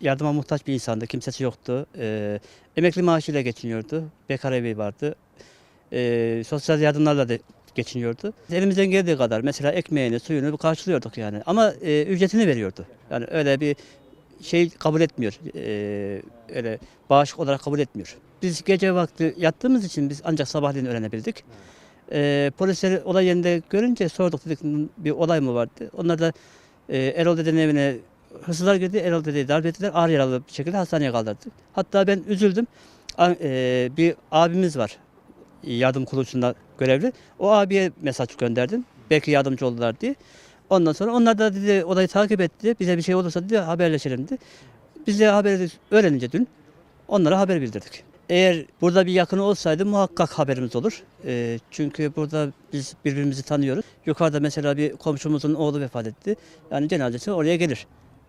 Yardıma muhtaç bir insandı. Kimsesi yoktu. Ee, emekli maaşıyla geçiniyordu. Bekar evi vardı. Ee, sosyal yardımlarla da geçiniyordu. Elimizden geldiği kadar mesela ekmeğini, suyunu karşılıyorduk yani. Ama e, ücretini veriyordu. Yani öyle bir şey kabul etmiyor. Ee, öyle bağış olarak kabul etmiyor. Biz gece vakti yattığımız için biz ancak sabahleyin öğrenebildik. Ee, polisleri olay yerinde görünce sorduk dedik bir olay mı vardı. Onlar da e, Erol dedenin evine hırsızlar girdi. Erol dedeyi darp ettiler. Ağır yaralı bir şekilde hastaneye kaldırdı. Hatta ben üzüldüm. E, bir abimiz var yardım kuruluşunda görevli. O abiye mesaj gönderdim. Belki yardımcı oldular diye. Ondan sonra onlar da dedi olayı takip etti. Bize bir şey olursa dedi haberleşelim dedi. Biz de haberi öğrenince dün onlara haber bildirdik. Eğer burada bir yakını olsaydı muhakkak haberimiz olur. Ee, çünkü burada biz birbirimizi tanıyoruz. Yukarıda mesela bir komşumuzun oğlu vefat etti. Yani cenazesi oraya gelir.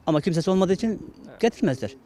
Ama kimsesi olmadığı için getirmezler.